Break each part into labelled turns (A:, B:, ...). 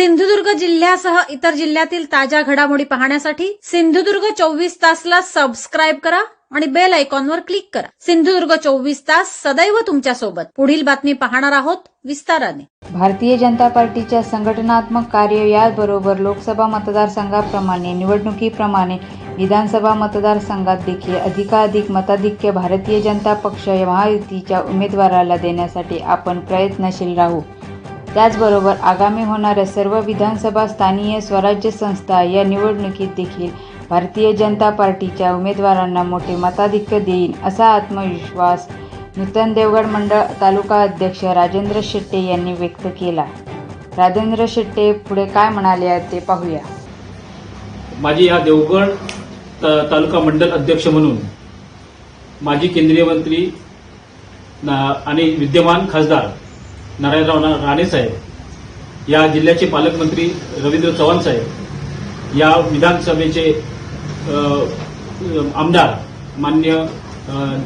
A: सिंधुदुर्ग जिल्ह्यासह इतर जिल्ह्यातील ताज्या घडामोडी पाहण्यासाठी सिंधुदुर्ग चोवीस तासला सबस्क्राईब करा आणि बेल आयकॉनवर क्लिक करा. सिंधुदुर्ग चोवीस तास सदैव तुमच्यासोबत पुढील बातमी पाहणार आहोत विस्ताराने.
B: भारतीय जनता पार्टीच्या संघटनात्मक कार्य याचबरोबर लोकसभा मतदारसंघाप्रमाणे निवडणुकीप्रमाणे विधानसभा मतदारसंघात देखील अधिकाधिक मताधिक्य भारतीय जनता पक्ष महायुतीच्या उमेदवाराला देण्यासाठी आपण प्रयत्नशील राहू. त्याचबरोबर आगामी होणाऱ्या सर्व विधानसभा स्थानीय स्वराज्य संस्था या निवडणुकीत देखील भारतीय जनता पार्टीच्या उमेदवारांना मोठे मताधिक्य देईल असा आत्मविश्वास नूतन देवगड मंडळ तालुका अध्यक्ष राजेंद्र शेट्टे यांनी व्यक्त केला. राजेंद्र शेट्टे पुढे काय म्हणाले ते पाहूया.
C: माझी या देवगड त- तालुका मंडल अध्यक्ष म्हणून माजी केंद्रीय मंत्री आणि विद्यमान खासदार नारायणराव ना- राणे साहेब या जिल्ह्याचे पालकमंत्री रवींद्र चव्हाण साहेब या विधानसभेचे आमदार मान्य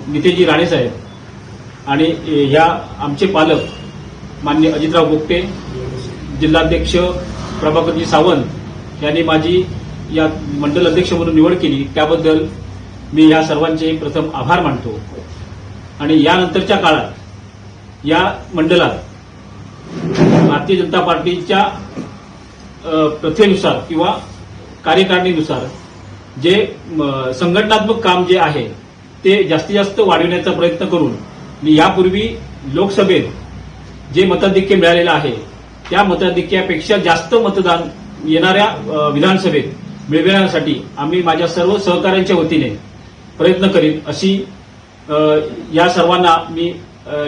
C: नितेजी राणे साहेब आणि या आमचे पालक मान्य अजितराव गोपटे जिल्हाध्यक्ष प्रभाकरजी सावंत यांनी माझी या मंडल अध्यक्ष म्हणून निवड केली. त्याबद्दल मी या सर्वांचे प्रथम आभार मानतो. आणि यानंतरच्या काळात या मंडलात भारतीय जनता पार्टीच्या प्रथेनुसार किंवा कार्यकारिणीनुसार जे म, संघटनात्मक काम जे आहे ते जास्तीत जास्त वाढविण्याचा प्रयत्न करून मी यापूर्वी लोकसभेत जे मताधिक्य मिळालेलं आहे त्या मताधिक्यापेक्षा जास्त मतदान येणाऱ्या विधानसभेत मिळविण्यासाठी आम्ही माझ्या सर्व सहकाऱ्यांच्या वतीने प्रयत्न करीन अशी या सर्वांना मी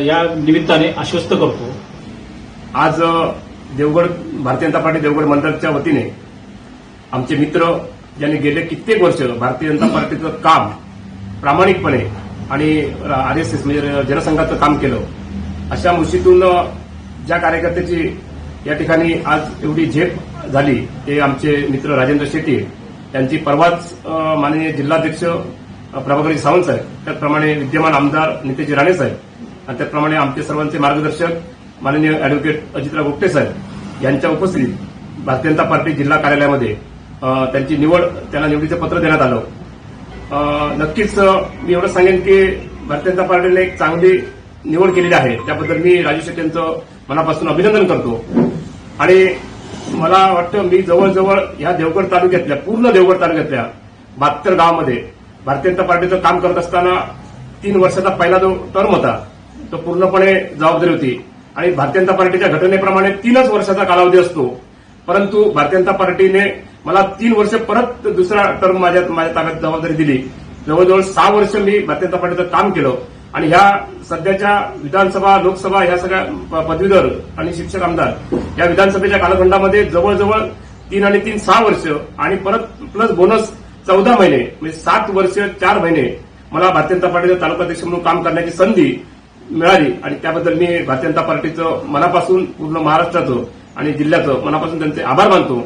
C: या निमित्ताने आश्वस्त करतो.
D: आज देवगड भारतीय जनता पार्टी देवगड मंडळच्या वतीने आमचे मित्र ज्यांनी गेले कित्येक वर्ष भारतीय जनता पार्टीचं काम प्रामाणिकपणे आणि आर एस एस म्हणजे जनसंघाचं काम केलं. अशा मुशीतून ज्या कार्यकर्त्याची या ठिकाणी आज एवढी झेप झाली ते आमचे मित्र राजेंद्र शेट्टी त्यांची परवाच माननीय जिल्हाध्यक्ष प्रभाकरी सावंत साहेब त्याचप्रमाणे विद्यमान आमदार नितेजी राणे साहेब आणि त्याचप्रमाणे आमचे सर्वांचे मार्गदर्शक माननीय अॅडव्होकेट अजितराव गुप्ते साहेब यांच्या उपस्थितीत भारतीय जनता पार्टी जिल्हा कार्यालयामध्ये त्यांची निवड त्यांना निवडीचं पत्र देण्यात आलं. नक्कीच मी एवढं सांगेन की भारतीय जनता पार्टीने एक चांगली निवड केलेली आहे. त्याबद्दल मी राजू शेट्टी यांचं मनापासून अभिनंदन करतो. आणि मला वाटतं मी जवळजवळ ह्या देवगड तालुक्यातल्या पूर्ण देवगड तालुक्यातल्या बहात्तर गावामध्ये भारतीय जनता पार्टीचं काम करत असताना तीन वर्षाचा पहिला जो टर्म होता तो पूर्णपणे जबाबदारी होती. आणि भारतीय जनता पार्टीच्या घटनेप्रमाणे तीनच वर्षाचा कालावधी असतो. परंतु भारतीय जनता पार्टीने मला तीन वर्ष परत दुसरा टर्म माझ्या माझ्या ताब्यात जबाबदारी दिली. जवळजवळ सहा वर्ष मी भारतीय जनता पार्टीचं काम केलं. आणि ह्या सध्याच्या विधानसभा लोकसभा ह्या सगळ्या प- पदवीधर आणि शिक्षक आमदार या विधानसभेच्या कालखंडामध्ये जवळजवळ तीन आणि तीन सहा वर्ष आणि परत प्लस बोनस चौदा महिने म्हणजे सात वर्ष चार महिने मला भारतीय जनता पार्टीचा तालुकाध्यक्ष म्हणून काम करण्याची संधी मिळाली. आणि त्याबद्दल मी भारतीय जनता पार्टीचं मनापासून पूर्ण महाराष्ट्राचं आणि जिल्ह्याचं मनापासून त्यांचे आभार मानतो.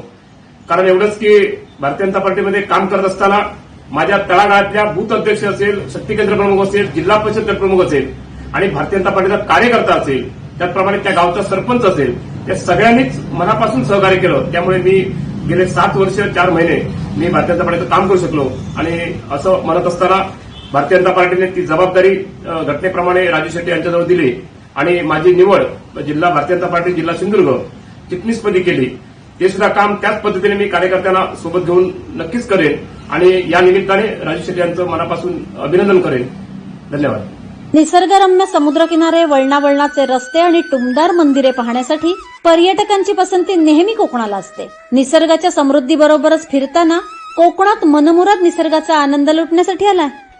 D: कारण एवढंच की भारतीय जनता पार्टीमध्ये काम करत असताना माझ्या तळागाळातल्या बूथ अध्यक्ष असेल शक्ती केंद्र प्रमुख असेल जिल्हा परिषद प्रमुख असेल आणि भारतीय जनता पार्टीचा कार्यकर्ता असेल त्याचप्रमाणे त्या गावचा सरपंच असेल त्या सगळ्यांनीच मनापासून सहकार्य केलं. त्यामुळे मी गेले सात वर्ष चार महिने मी भारतीय जनता पार्टीचं काम करू शकलो. आणि असं म्हणत असताना भारतीय जनता पार्टीने ती जबाबदारी घटनेप्रमाणे राजू शेट्टी यांच्याजवळ दिली आणि माझी निवड जिल्हा भारतीय जनता पार्टी जिल्हा सिंधुदुर्ग चिटणीसपदी केली. ते सुद्धा काम त्याच पद्धतीने मी कार्यकर्त्यांना सोबत घेऊन नक्कीच करेन आणि या निमित्ताने राजू शेट्टी यांचं मनापासून अभिनंदन करेन. धन्यवाद.
A: निसर्गरम्य समुद्रकिनारे वळणावळणाचे रस्ते आणि टुमदार मंदिरे पाहण्यासाठी पर्यटकांची पसंती नेहमी कोकणाला असते. निसर्गाच्या समृद्धीबरोबरच फिरताना कोकणात मनमुराद निसर्गाचा आनंद लुटण्यासाठी आलाय.